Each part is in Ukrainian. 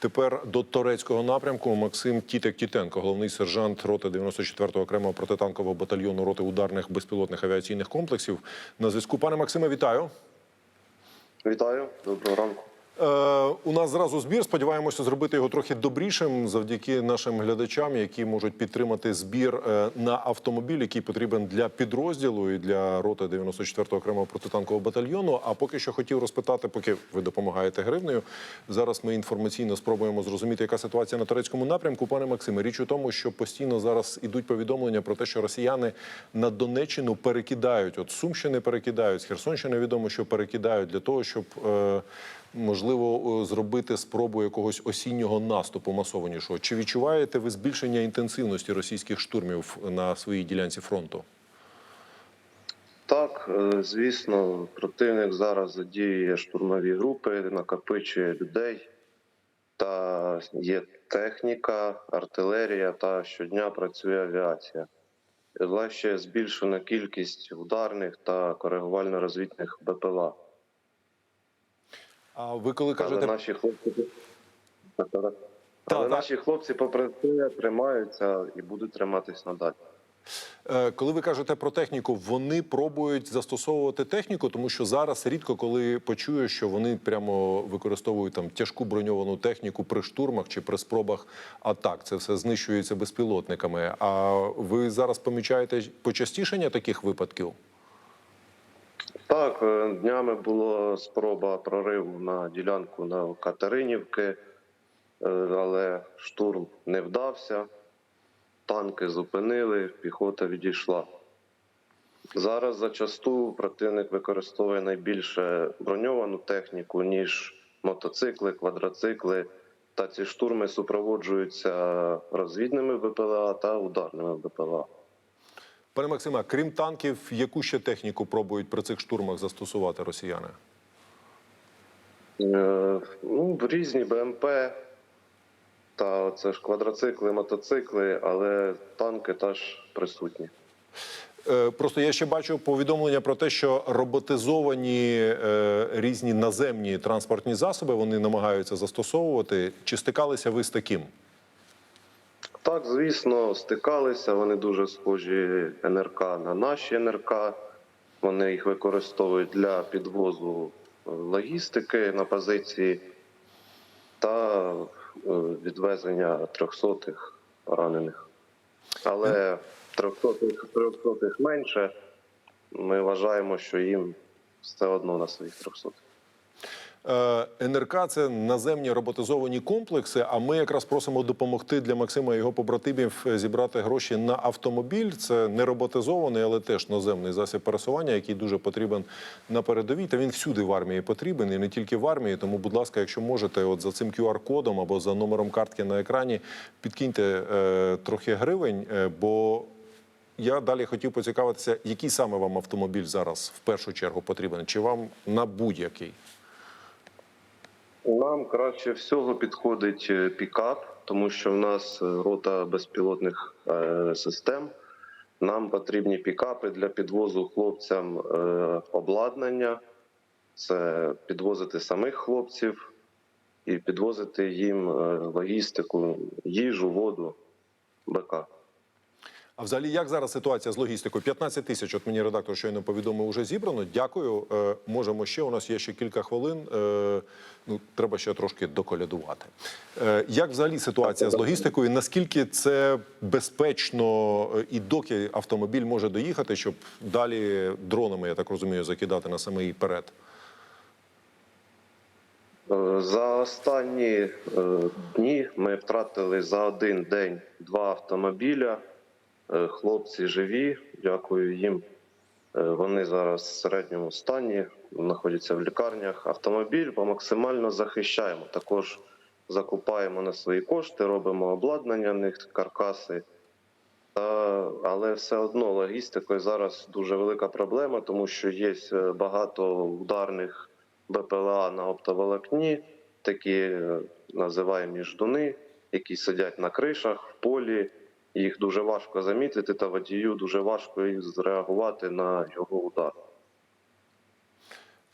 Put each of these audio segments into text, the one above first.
Тепер до турецького напрямку Максим Тітек Тітенко, головний сержант роти 94-го окремого протитанкового батальйону роти ударних безпілотних авіаційних комплексів. На зв'язку. Пане Максиме, вітаю. Вітаю, доброго ранку. Е, у нас зразу збір. Сподіваємося зробити його трохи добрішим завдяки нашим глядачам, які можуть підтримати збір е, на автомобіль, який потрібен для підрозділу і для роти 94-го окремого протитанкового батальйону. А поки що хотів розпитати, поки ви допомагаєте гривнею. Зараз ми інформаційно спробуємо зрозуміти, яка ситуація на турецькому напрямку. Пане Максиме, річ у тому, що постійно зараз ідуть повідомлення про те, що росіяни на Донеччину перекидають. От Сумщини перекидають, з Херсонщини відомо, що перекидають для того, щоб. Е, можливо, е, зробити спробу якогось осіннього наступу масованішого. Чи відчуваєте ви збільшення інтенсивності російських штурмів на своїй ділянці фронту? Так, е, звісно, противник зараз задіює штурмові групи, накопичує людей, та є техніка, артилерія та щодня працює авіація. Лише збільшена кількість ударних та коригувально-розвітних БПЛА. А ви коли Але кажете наші хлопці, Але так. наші хлопці попри це тримаються і будуть триматись надалі. Е, Коли ви кажете про техніку, вони пробують застосовувати техніку, тому що зараз рідко коли почую, що вони прямо використовують там тяжку броньовану техніку при штурмах чи при спробах атак. Це все знищується безпілотниками. А ви зараз помічаєте почастішення таких випадків? Так, е, днями була спроба прориву на ділянку на Катеринівки, е, але штурм не вдався. Танки зупинили, піхота відійшла. Зараз зачасту противник використовує найбільше броньовану техніку, ніж мотоцикли, квадроцикли. Та ці штурми супроводжуються розвідними БПЛА та ударними БПЛА. Пане Максиме, крім танків, яку ще техніку пробують при цих штурмах застосувати росіяни? Е, Ну, різні БМП, та це ж квадроцикли, мотоцикли, але танки теж присутні. Е, Просто я ще бачу повідомлення про те, що роботизовані е, різні наземні транспортні засоби вони намагаються застосовувати. Чи стикалися ви з таким? Так, звісно, стикалися. Вони дуже схожі НРК на наші НРК. Вони їх використовують для підвозу е, логістики на позиції та е, відвезення трьохсотих поранених. Але трьохсотих трьохсотих менше. Ми вважаємо, що їм все одно на своїх трьохсотих. Е, НРК це наземні роботизовані комплекси. А ми якраз просимо допомогти для Максима і його побратимів зібрати гроші на автомобіль. Це не роботизований, але теж наземний засіб пересування, який дуже потрібен на передовій. Та він всюди в армії потрібен і не тільки в армії. Тому, будь ласка, якщо можете, от за цим QR-кодом або за номером картки на екрані, підкиньте е, трохи гривень, е, бо. Я далі хотів поцікавитися, який саме вам автомобіль зараз в першу чергу потрібен, чи вам на будь-який? Нам краще всього підходить е, пікап, тому що в нас е, рота безпілотних е, систем. Нам потрібні пікапи для підвозу хлопцям обладнання, це підвозити самих хлопців і підвозити їм логістику, їжу, воду, БК. А взагалі, як зараз ситуація з логістикою? 15 тисяч, от мені редактор щойно повідомив, вже зібрано. Дякую. Е, можемо ще. У нас є ще кілька хвилин. Е, ну, треба ще трошки доколядувати. Е, як взагалі ситуація з логістикою? Наскільки це безпечно е, і доки автомобіль може доїхати, щоб далі дронами, я так розумію, закидати на самий перед? Е, За останні е, дні ми втратили за один день два автомобіля. Е, Хлопці живі, дякую їм. Е, Вони зараз в середньому стані, знаходяться в лікарнях. Автомобіль ми максимально захищаємо. Також закупаємо на свої кошти, робимо обладнання в них, каркаси. Та, але все одно логістикою зараз дуже велика проблема, тому що є е, багато ударних БПЛА на оптоволокні, такі е, називаємо ждуни, які сидять на кришах в полі. Їх дуже важко замітити, та водію дуже важко їх зреагувати на його удар.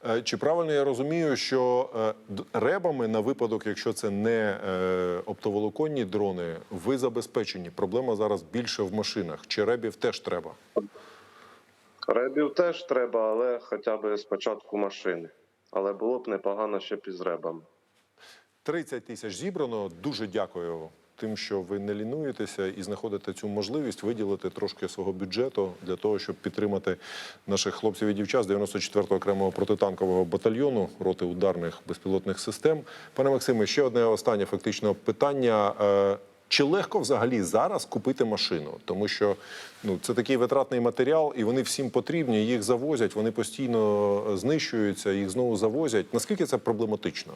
Е, Чи правильно я розумію, що е, ребами на випадок, якщо це не е, оптоволоконні дрони, ви забезпечені? Проблема зараз більше в машинах. Чи ребів теж треба? Ребів теж треба, але хоча б спочатку машини. Але було б непогано ще із ребами. 30 тисяч зібрано. Дуже дякую тим, що ви не лінуєтеся і знаходите цю можливість виділити трошки свого бюджету для того, щоб підтримати наших хлопців і дівчат з 94-го окремого протитанкового батальйону роти ударних безпілотних систем. Пане Максиме, ще одне останнє фактично питання. Е, Чи легко взагалі зараз купити машину? Тому що ну це такий витратний матеріал, і вони всім потрібні. Їх завозять, вони постійно е, знищуються, їх знову завозять. Наскільки це проблематично?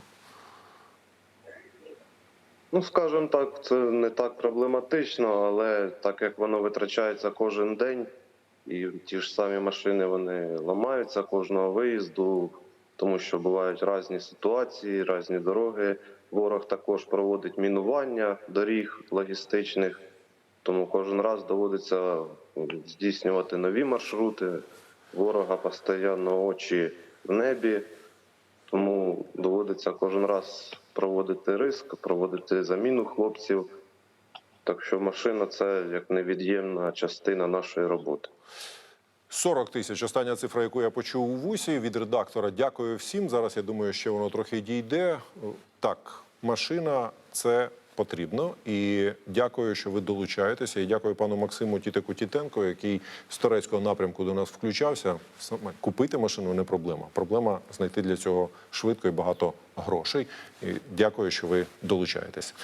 Ну, скажімо так, це не так проблематично, але так як воно витрачається кожен день, і ті ж самі машини вони ламаються кожного виїзду, тому що бувають різні ситуації, різні дороги. Ворог також проводить мінування доріг логістичних, тому кожен раз доводиться здійснювати нові маршрути. Ворога постійно очі в небі. Тому доводиться кожен раз проводити риск, проводити заміну хлопців. Так що машина це як невід'ємна частина нашої роботи. 40 тисяч. Остання цифра, яку я почув у вусі від редактора. Дякую всім. Зараз я думаю, що воно трохи дійде. Так, машина це потрібно. І дякую, що ви долучаєтеся. І дякую пану Максиму Тітику Тітенко, який з турецького напрямку до нас включався. Саме купити машину не проблема. Проблема знайти для цього швидко і багато грошей. І дякую, що ви долучаєтесь.